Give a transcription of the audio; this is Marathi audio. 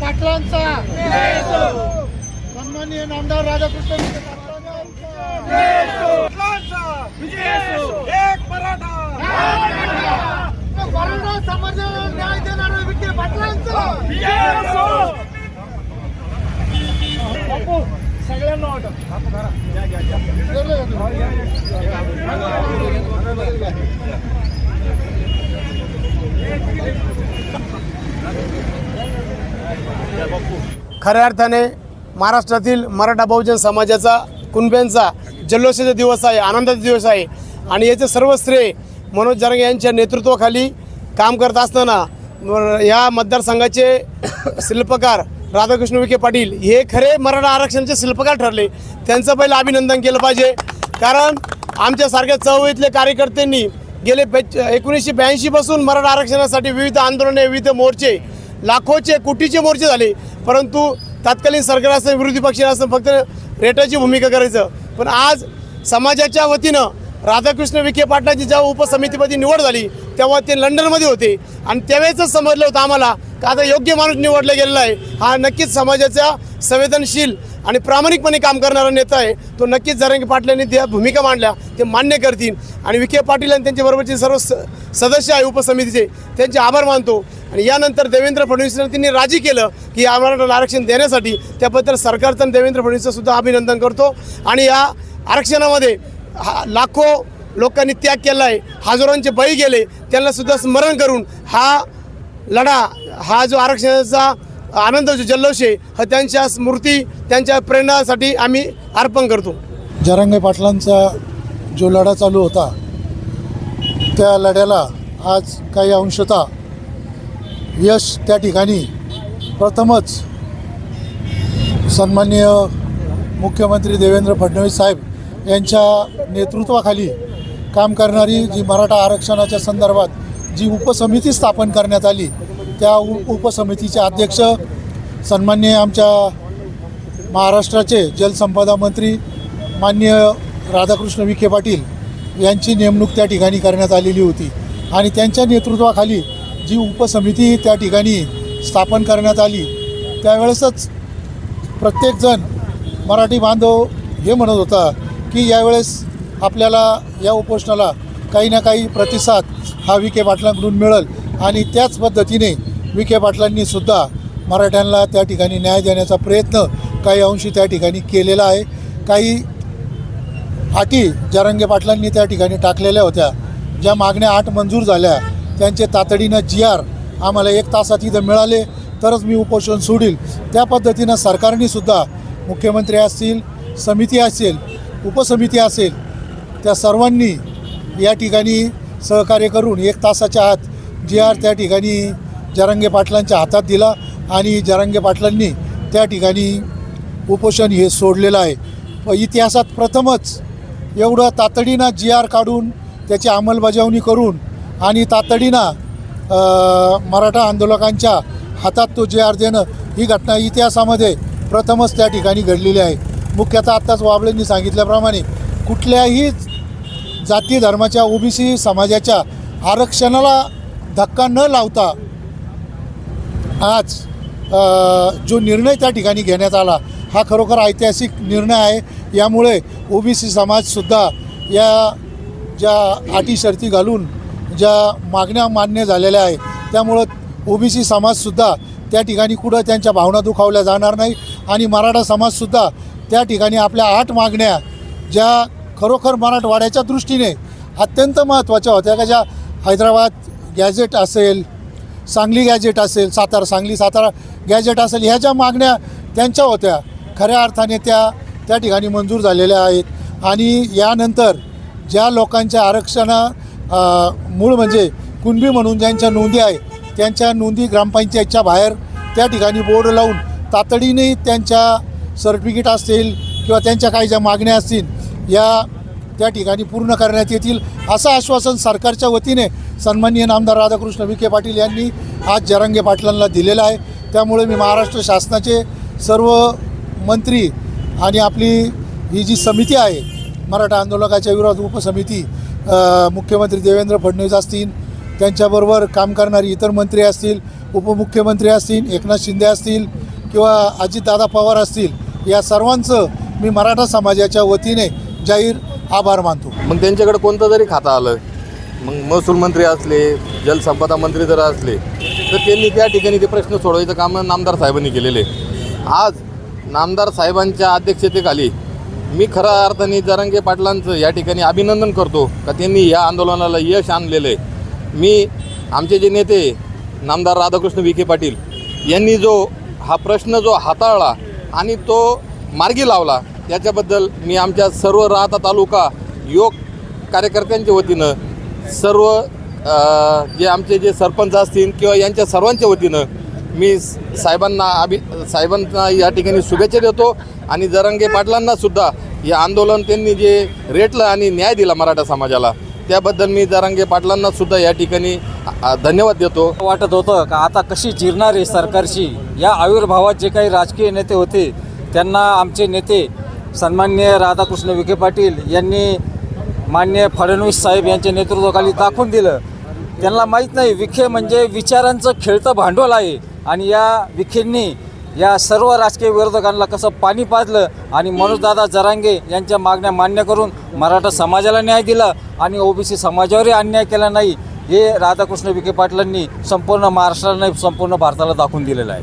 पाटलांचा. सन्माननीय नामदार राधाकृष्ण विखे एक मराठा. मराठा समाजाला न्याय देणाऱ्या विखे पाटलांचा. सगळ्यांना वाटत खऱ्या अर्थाने महाराष्ट्रातील मराठा बहुजन समाजाचा कुणब्यांचा जल्लोषाचा दिवस आहे आनंदाचा दिवस आहे. आणि याचे सर्व श्रेय मनोज जरंगे यांच्या नेतृत्वाखाली काम करत असताना या मतदारसंघाचे शिल्पकार राधाकृष्ण विखे पाटील हे खरे मराठा आरक्षणाचे शिल्पकार ठरले. त्यांचं पहिलं अभिनंदन केलं पाहिजे. कारण आमच्यासारख्या चळवळीतले कार्यकर्त्यांनी गेले बेच एकोणीसशे ब्याऐंशीपासून मराठा आरक्षणासाठी विविध आंदोलने विविध मोर्चे लाखोचे कोटीचे मोर्चे झाले. परंतु तत्कालीन सरकार असं विरोधी पक्ष असं फक्त रेटाची भूमिका करायचं. पण आज समाजाच्या वतीनं राधाकृष्ण विखे पाटलांची जेव्हा उपसमितीमध्ये निवड झाली तेव्हा ते लंडनमध्ये होते. आणि त्यावेळेसच समजलं होतं आम्हाला का आता योग्य माणूस निवडला गेलेला आहे. हा नक्कीच समाजाचा संवेदनशील आणि प्रामाणिकपणे काम करणारा नेता आहे. तो नक्कीच जरांगी पाटलांनी त्या भूमिका मांडल्या ते मान्य करतील. आणि विखे पाटील आणि त्यांच्याबरोबरचे सर्व स सदस्य आहे उपसमितीचे त्यांचे आभार मानतो. आणि यानंतर देवेंद्र फडणवीसांनी त्यांनी राजी केलं की या मराठा आरक्षण देण्यासाठी त्याबद्दल सरकारचं आणि देवेंद्र फडणवीसचं सुद्धा अभिनंदन करतो. आणि या आरक्षणामध्ये हा लाखो लोकांनी त्याग केला आहे हजारोंचे बळी गेले त्यांनासुद्धा स्मरण करून हा लढा हा जो आरक्षणाचा आनंद जो जल्लोष आहे हा त्यांच्या स्मृती त्यांच्या प्रेरणासाठी आम्ही अर्पण करतो. जरांगे पाटलांचा जो लढा चालू होता त्या लढ्याला आज काही अंशतः यश त्या ठिकाणी प्रथमच सन्माननीय मुख्यमंत्री देवेंद्र फडणवीस साहेब यांच्या नेतृत्वाखाली काम करणारी जी मराठा आरक्षणाच्या संदर्भात जी उपसमिती स्थापन करण्यात आली त्या उ उपसमितीचे अध्यक्ष सन्मान्य आमच्या महाराष्ट्राचे जलसंपदा मंत्री माननीय राधाकृष्ण विखे पाटील यांची नेमणूक त्या ठिकाणी करण्यात आलेली होती आणि त्यांच्या नेतृत्वाखाली जी उपसमिती त्या ठिकाणी स्थापन करण्यात आली त्यावेळेसच प्रत्येकजण मराठी बांधव हे म्हणत होता की यावेळेस आपल्याला या उपोषणाला काही ना काही प्रतिसाद हा विखे पाटलांकडून मिळेल. आणि त्याच पद्धतीने विखे के पाटलांनीसुद्धा मराठ्यांना त्या ठिकाणी न्याय देण्याचा प्रयत्न काही अंशी त्या ठिकाणी केलेला आहे. काही अटी जरंगे पाटलांनी त्या ठिकाणी टाकलेल्या होत्या. ज्या मागण्या आठ मंजूर झाल्या त्यांचे तातडीनं जी आर आम्हाला एक तासात इथं मिळाले तरच मी उपोषण सोडील. त्या पद्धतीनं सरकारनेसुद्धा मुख्यमंत्री असतील समिती असेल उपसमिती असेल त्या सर्वांनी या ठिकाणी सहकार्य करून एक तासाच्या आत जी आर त्या ठिकाणी जरंगे पाटलांच्या हातात दिला आणि जरंगे पाटलांनी त्या ठिकाणी उपोषण हे सोडलेलं आहे. व इतिहासात प्रथमच एवढं तातडीनं जी आर काढून त्याची अंमलबजावणी करून आणि तातडीनं मराठा आंदोलकांच्या हातात तो जी आर देणं ही घटना इतिहासामध्ये प्रथमच त्या ठिकाणी घडलेली आहे. मुख्यतः आत्ताच वाबळेंनी सांगितल्याप्रमाणे कुठल्याही जाती धर्माच्या ओबीसी समाजाच्या आरक्षणाला धक्का न लावता आज जो निर्णय त्या ठिकाणी घेण्यात आला हा खरोखर ऐतिहासिक निर्णय आहे. यामुळे ओबीसी समाजसुद्धा या ज्या अटी शर्ती घालून ज्या मागण्या मान्य झालेल्या आहे त्यामुळं ओबीसी समाजसुद्धा त्या ठिकाणी कुठं त्यांच्या भावना दुखावल्या जाणार नाही. आणि मराठा समाजसुद्धा त्या ठिकाणी आपल्या आठ मागण्या ज्या खरोखर मराठवाड्याच्या दृष्टीने अत्यंत महत्त्वाच्या होत्या. का ज्या हैदराबाद गॅझेट असेल सांगली गॅजेट असेल सातारा सांगली सातारा गॅजेट असेल ह्या ज्या मागण्या त्यांच्या होत्या. खऱ्या अर्थाने त्या त्या ठिकाणी मंजूर झालेल्या आहेत. आणि यानंतर ज्या लोकांच्या आरक्षणा मूळ म्हणजे कुणबी म्हणून ज्यांच्या नोंदी आहे त्यांच्या नोंदी ग्रामपंचायतच्या बाहेर त्या ठिकाणी बोर्ड लावून तातडीने त्यांच्या सर्टिफिकेट असतील किंवा त्यांच्या काही ज्या मागण्या असतील या त्या ठिकाणी पूर्ण करण्यात येतील असं आश्वासन सरकारच्या वतीने सन्माननीय नामदार राधाकृष्ण विखे पाटील यांनी आज जरंगे पाटलांना दिलेलं आहे. त्यामुळे मी महाराष्ट्र शासनाचे सर्व मंत्री आणि आपली ही जी समिती आहे मराठा आंदोलकाच्या विरोधात उपसमिती मुख्यमंत्री देवेंद्र फडणवीस असतील त्यांच्याबरोबर काम करणारी इतर मंत्री असतील उपमुख्यमंत्री असतील एकनाथ शिंदे असतील किंवा अजितदादा पवार असतील या सर्वांचं मी मराठा समाजाच्या वतीने जाहीर आभार मानतो. मग त्यांच्याकडे कोणतं जरी खातं आलं मग महसूल मंत्री असले जलसंपदा मंत्री जर असले तर त्यांनी त्या ठिकाणी ते प्रश्न सोडवायचं काम नामदार साहेबांनी केलेले. आज नामदार साहेबांच्या अध्यक्षतेखाली मी खऱ्या अर्थाने जरांगे पाटलांचं या ठिकाणी अभिनंदन करतो का त्यांनी या आंदोलनाला यश आणलेलं आहे. मी आमचे जे नेते नामदार राधाकृष्ण विखे पाटील यांनी जो हा प्रश्न जो हाताळला आणि तो मार्गी लावला त्याच्याबद्दल मी आमच्या सर्व राहता तालुका योग कार्यकर्त्यांच्या वतीनं सर्व जे आमचे जे सरपंच असतील किंवा यांच्या सर्वांच्या वतीनं मी स- साहेबांना अभि साहेबांना या ठिकाणी शुभेच्छा देतो. आणि जरंगे पाटलांनासुद्धा या हे आंदोलन त्यांनी जे रेटलं आणि न्याय दिला मराठा समाजाला त्याबद्दल मी जरांगे पाटलांना सुद्धा या ठिकाणी धन्यवाद देतो. वाटत होतं का आता कशी जिरणार आहे सरकारशी या आविर्भावात जे काही राजकीय नेते होते त्यांना आमचे नेते सन्मान्य राधाकृष्ण विखे पाटील यांनी मान्य फडणवीस साहेब यांच्या नेतृत्वाखाली दाखवून दिलं. त्यांना माहीत नाही विखे म्हणजे विचारांचं खेळतं भांडवल आहे. आणि या विखेंनी या सर्व राजकीय विरोधकांना कसं पाणी पाजलं आणि मनोजदादा जरांगे यांच्या मागण्या मान्य करून मराठा समाजाला न्याय दिला आणि ओबीसी समाजावरही अन्याय केला नाही हे राधाकृष्ण विखे पाटलांनी संपूर्ण महाराष्ट्राला संपूर्ण भारताला दाखवून दिलेलं आहे.